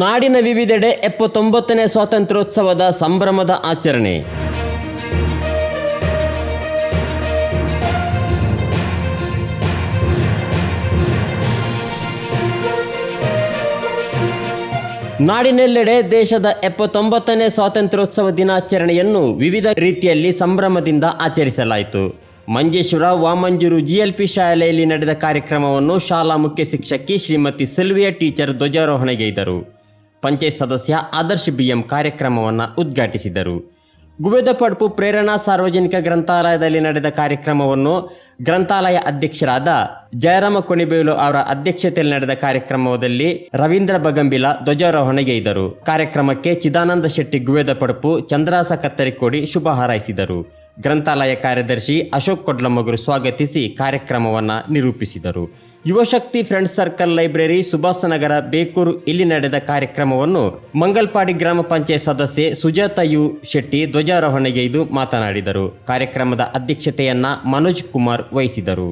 ನಾಡಿನ ವಿವಿಧೆಡೆ ಎಪ್ಪತ್ತೊಂಬತ್ತನೇ ಸ್ವಾತಂತ್ರ್ಯೋತ್ಸವದ ಸಂಭ್ರಮದ ಆಚರಣೆ. ನಾಡಿನೆಲ್ಲೆಡೆ ದೇಶದ ಎಪ್ಪತ್ತೊಂಬತ್ತನೇ ಸ್ವಾತಂತ್ರ್ಯೋತ್ಸವ ದಿನಾಚರಣೆಯನ್ನು ವಿವಿಧ ರೀತಿಯಲ್ಲಿ ಸಂಭ್ರಮದಿಂದ ಆಚರಿಸಲಾಯಿತು. ಮಂಜೇಶ್ವರ, ವಾಮಂಜೂರು ಜಿಎಲ್ಪಿ ಶಾಲೆಯಲ್ಲಿ ನಡೆದ ಕಾರ್ಯಕ್ರಮವನ್ನು ಶಾಲಾ ಮುಖ್ಯ ಶಿಕ್ಷಕಿ ಶ್ರೀಮತಿ ಸಿಲ್ವಿಯಾ ಟೀಚರ್ ಧ್ವಜಾರೋಹಣೆಗೈದರು ಪಂಚಾಯತ್ ಸದಸ್ಯ ಆದರ್ಶ್ ಬಿಎಂ ಕಾರ್ಯಕ್ರಮವನ್ನು ಉದ್ಘಾಟಿಸಿದರು. ಗುಬೇದ ಪಡ್ಪು ಪ್ರೇರಣಾ ಸಾರ್ವಜನಿಕ ಗ್ರಂಥಾಲಯದಲ್ಲಿ ನಡೆದ ಕಾರ್ಯಕ್ರಮವನ್ನು ಗ್ರಂಥಾಲಯ ಅಧ್ಯಕ್ಷರಾದ ಜಯರಾಮ ಕೊಣಿಬೇಲು ಅವರ ಅಧ್ಯಕ್ಷತೆಯಲ್ಲಿ ನಡೆದ ಕಾರ್ಯಕ್ರಮದಲ್ಲಿ ರವೀಂದ್ರ ಬಗಂಬಿಲ ಧ್ವಜಾರೋಹಣೆಗೈದರು ಕಾರ್ಯಕ್ರಮಕ್ಕೆ ಚಿದಾನಂದ ಶೆಟ್ಟಿ ಗುವೇದ ಪಡ್ಪು, ಚಂದ್ರಾಸ ಕತ್ತರಿಕೋಡಿ ಶುಭ ಹಾರೈಸಿದರು. ಗ್ರಂಥಾಲಯ ಕಾರ್ಯದರ್ಶಿ ಅಶೋಕ್ ಕೊಡ್ಲಮಗುರು ಸ್ವಾಗತಿಸಿ ಕಾರ್ಯಕ್ರಮವನ್ನು ನಿರೂಪಿಸಿದರು. Yuvashakti friends circle library Subhashnagar Bekur ಇಲ್ಲಿ ನಡೆದ ಕಾರ್ಯಕ್ರಮವನ್ನು ಮಂಗಲ್ಪಾಡಿ ಗ್ರಾಮ ಪಂಚಾಯತ್ ಸದಸ್ಯೆ ಸುಜಾತ ಯು ಶೆಟ್ಟಿ ಧ್ವಜಾರೋಹಣೆಗೈದು ಮಾತನಾಡಿದರು. ಕಾರ್ಯಕ್ರಮದ ಅಧ್ಯಕ್ಷತೆಯನ್ನ ಮನೋಜ್ ಕುಮಾರ್ ವಹಿಸಿದರು.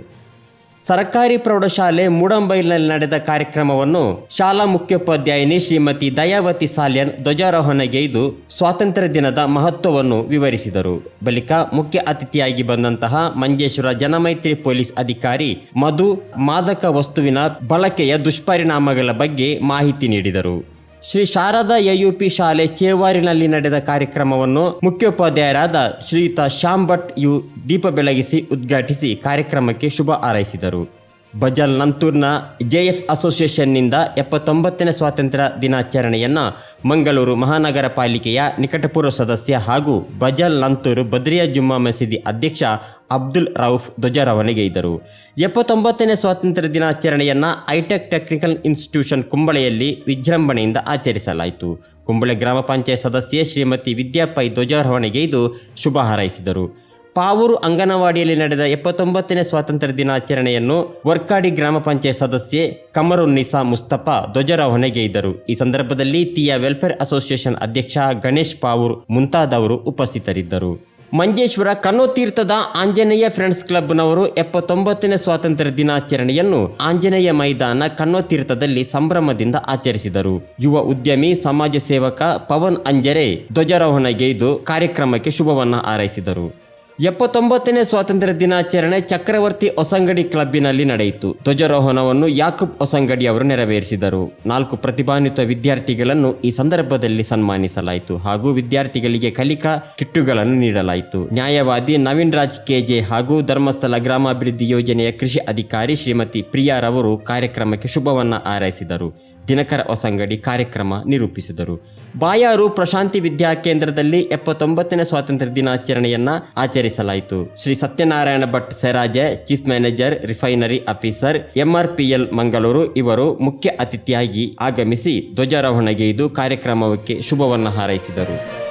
ಸರ್ಕಾರಿ ಪ್ರೌಢಶಾಲೆ ಮೂಡಂಬೈಲ್ನಲ್ಲಿ ನಡೆದ ಕಾರ್ಯಕ್ರಮವನ್ನು ಶಾಲಾ ಮುಖ್ಯೋಪಾಧ್ಯಾಯಿನಿ ಶ್ರೀಮತಿ ದಯಾವತಿ ಸಾಲ್ಯನ್ ಧ್ವಜಾರೋಹಣಗೈದು ಸ್ವಾತಂತ್ರ್ಯ ದಿನದ ಮಹತ್ವವನ್ನು ವಿವರಿಸಿದರು. ಬಳಿಕ ಮುಖ್ಯ ಅತಿಥಿಯಾಗಿ ಬಂದಂತಹ ಮಂಜೇಶ್ವರ ಜನಮೈತ್ರಿ ಪೊಲೀಸ್ ಅಧಿಕಾರಿ ಮಧು ಮಾದಕ ವಸ್ತುವಿನ ಬಳಕೆಯ ದುಷ್ಪರಿಣಾಮಗಳ ಬಗ್ಗೆ ಮಾಹಿತಿ ನೀಡಿದರು. ಶ್ರೀ ಶಾರದಾ ಎಯುಪಿ ಶಾಲೆ ಚೇವಾರಿನಲ್ಲಿ ನಡೆದ ಕಾರ್ಯಕ್ರಮವನ್ನು ಮುಖ್ಯೋಪಾಧ್ಯಾಯರಾದ ಶ್ರೀಯುತ ಶ್ಯಾಮ್ ಯು ದೀಪ ಬೆಳಗಿಸಿ ಉದ್ಘಾಟಿಸಿ ಕಾರ್ಯಕ್ರಮಕ್ಕೆ ಶುಭ ಹಾರೈಸಿದರು. ಬಜಲ್ ನಂತೂರ್ನ ಜೆಎಫ್ ಅಸೋಸಿಯೇಷನ್ನಿಂದ ಎಪ್ಪತ್ತೊಂಬತ್ತನೇ ಸ್ವಾತಂತ್ರ್ಯ ದಿನಾಚರಣೆಯನ್ನು ಮಂಗಳೂರು ಮಹಾನಗರ ಪಾಲಿಕೆಯ ನಿಕಟಪೂರ್ವ ಸದಸ್ಯ ಹಾಗೂ ಬಜಲ್ ನಂತೂರು ಬದ್ರಿಯಾ ಜುಮ್ಮಾ ಮಸೀದಿ ಅಧ್ಯಕ್ಷ ಅಬ್ದುಲ್ ರೌಫ್ ಧ್ವಜಾರೋಹಣೆಗೈದರು ಎಪ್ಪತ್ತೊಂಬತ್ತನೇ ಸ್ವಾತಂತ್ರ್ಯ ದಿನಾಚರಣೆಯನ್ನು ಐಟೆಕ್ ಟೆಕ್ನಿಕಲ್ ಇನ್ಸ್ಟಿಟ್ಯೂಷನ್ ಕುಂಬಳೆಯಲ್ಲಿ ವಿಜೃಂಭಣೆಯಿಂದ ಆಚರಿಸಲಾಯಿತು. ಕುಂಬಳೆ ಗ್ರಾಮ ಪಂಚಾಯತ್ ಸದಸ್ಯೆ ಶ್ರೀಮತಿ ವಿದ್ಯಾಪೈ ಧ್ವಜಾರೋಹಣೆಗೈದು ಶುಭ ಹಾರೈಸಿದರು. ಪಾವೂರು ಅಂಗನವಾಡಿಯಲ್ಲಿ ನಡೆದ ಎಪ್ಪತ್ತೊಂಬತ್ತನೇ ಸ್ವಾತಂತ್ರ್ಯ ದಿನಾಚರಣೆಯನ್ನು ವರ್ಕಾಡಿ ಗ್ರಾಮ ಪಂಚಾಯತ್ ಸದಸ್ಯೆ ಕಮರು ನಿಸಾ ಮುಸ್ತಫಾ ಧ್ವಜಾರೋಹಣೆಗೈದರು ಈ ಸಂದರ್ಭದಲ್ಲಿ ತೀಯ ವೆಲ್ಫೇರ್ ಅಸೋಸಿಯೇಷನ್ ಅಧ್ಯಕ್ಷ ಗಣೇಶ್ ಪಾವೂರ್ ಮುಂತಾದವರು ಉಪಸ್ಥಿತರಿದ್ದರು. ಮಂಜೇಶ್ವರ ಕನ್ನೋತೀರ್ಥದ ಆಂಜನೇಯ ಫ್ರೆಂಡ್ಸ್ ಕ್ಲಬ್ನವರು ಎಪ್ಪತ್ತೊಂಬತ್ತನೇ ಸ್ವಾತಂತ್ರ್ಯ ದಿನಾಚರಣೆಯನ್ನು ಆಂಜನೇಯ ಮೈದಾನ ಕನ್ನೋತೀರ್ಥದಲ್ಲಿ ಸಂಭ್ರಮದಿಂದ ಆಚರಿಸಿದರು. ಯುವ ಉದ್ಯಮಿ, ಸಮಾಜ ಸೇವಕ ಪವನ್ ಅಂಜರೆ ಧ್ವಜಾರೋಹಣಗೈದು ಕಾರ್ಯಕ್ರಮಕ್ಕೆ ಶುಭವನ್ನು ಹಾರೈಸಿದರು. ಎಪ್ಪತ್ತೊಂಬತ್ತನೇ ಸ್ವಾತಂತ್ರ್ಯ ದಿನಾಚರಣೆ ಚಕ್ರವರ್ತಿ ಹೊಸಂಗಡಿ ಕ್ಲಬ್ಬಿನಲ್ಲಿ ನಡೆಯಿತು. ಧ್ವಜಾರೋಹಣವನ್ನು ಯಾಕೂಬ್ ಹೊಸಂಗಡಿ ಅವರು ನೆರವೇರಿಸಿದರು. ನಾಲ್ಕು ಪ್ರತಿಭಾನ್ವಿತ ವಿದ್ಯಾರ್ಥಿಗಳನ್ನು ಈ ಸಂದರ್ಭದಲ್ಲಿ ಸನ್ಮಾನಿಸಲಾಯಿತು ಹಾಗೂ ವಿದ್ಯಾರ್ಥಿಗಳಿಗೆ ಕಲಿಕಾ ಕಿಟ್ಟುಗಳನ್ನು ನೀಡಲಾಯಿತು. ನ್ಯಾಯವಾದಿ ನವೀನ್ ರಾಜ್ ಕೆಜೆ ಹಾಗೂ ಧರ್ಮಸ್ಥಳ ಗ್ರಾಮಾಭಿವೃದ್ಧಿ ಯೋಜನೆಯ ಕೃಷಿ ಅಧಿಕಾರಿ ಶ್ರೀಮತಿ ಪ್ರಿಯಾರವರು ಕಾರ್ಯಕ್ರಮಕ್ಕೆ ಶುಭವನ್ನ ಹಾರೈಸಿದರು. ದಿನಕರ ಹೊಸಂಗಡಿ ಕಾರ್ಯಕ್ರಮ ನಿರೂಪಿಸಿದರು. ಬಾಯಾರು ಪ್ರಶಾಂತಿ ವಿದ್ಯಾ ಕೇಂದ್ರದಲ್ಲಿ ಎಪ್ಪತ್ತೊಂಬತ್ತನೇ ಸ್ವಾತಂತ್ರ್ಯ ದಿನಾಚರಣೆಯನ್ನ ಆಚರಿಸಲಾಯಿತು. Shri Satyanarayana Bhat Seraje, chief manager, refinery officer, MRPL Mangaluru ಇವರು ಮುಖ್ಯ ಅತಿಥಿಯಾಗಿ ಆಗಮಿಸಿ ಧ್ವಜಾರೋಹಣಗೈದು ಕಾರ್ಯಕ್ರಮಕ್ಕೆ ಶುಭವನ್ನು ಹಾರೈಸಿದರು.